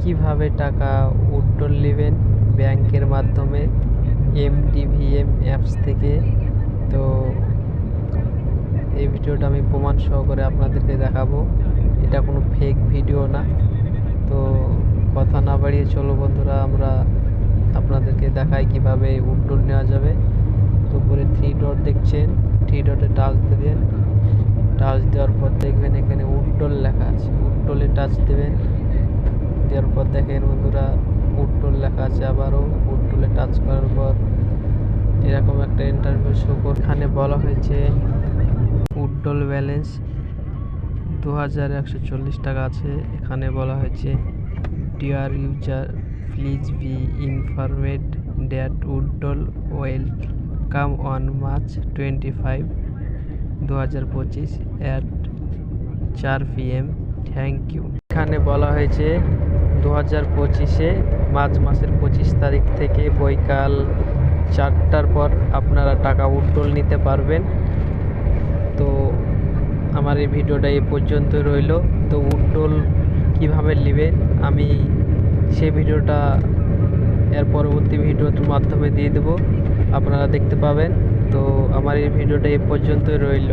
কীভাবে টাকা উড্ডল নেবেন? ব্যাংকের মাধ্যমে এমডিভিএম অ্যাপস থেকে। তো এই ভিডিওটা আমি প্রমাণ সহকারে আপনাদেরকে দেখাবো। এটা কোনো ফেক ভিডিও না। তো কথা না বাড়িয়ে চলো বন্ধুরা, আমরা আপনাদেরকে দেখাই কীভাবে উড্ডল নেওয়া যাবে। তো উপরে থ্রি ডট দেখছেন। থ্রি ডটে টাচ দেবেন। টাচ দেওয়ার পর দেখবেন এখানে উড্ডল লেখা আছে। উড্ডলে টাচ দেবেন। দেওয়ার পর দেখেন বন্ধুরা উড্ডল লেখা আছে আবারও। উড্ডলে টাচ করার পর এরকম একটা ইন্টারভিউ শো এখানে বলা হয়েছে উড্ডল ব্যালেন্স দু হাজার একশো চল্লিশ টাকা আছে। এখানে বলা হয়েছে dear user please be informed that উড্ডল well come on March twenty five দু হাজার পঁচিশ অ্যাট চার পিএম থ্যাংক ইউ এখানে বলা হয়েছে দু হাজার পঁচিশে মার্চ মাসের পঁচিশ তারিখ থেকে বৈকাল চারটার পর আপনারা টাকা উড্ডল নিতে পারবেন। তো আমার এই ভিডিওটা এ পর্যন্ত রইল। তো উড্ডল কীভাবে নেবেন আমি সে ভিডিওটা এর পরবর্তী ভিডিওর মাধ্যমে দিয়ে দেবো। আপনারা দেখতে পাবেন। তো আমার এই ভিডিওটা এ পর্যন্তই রইল।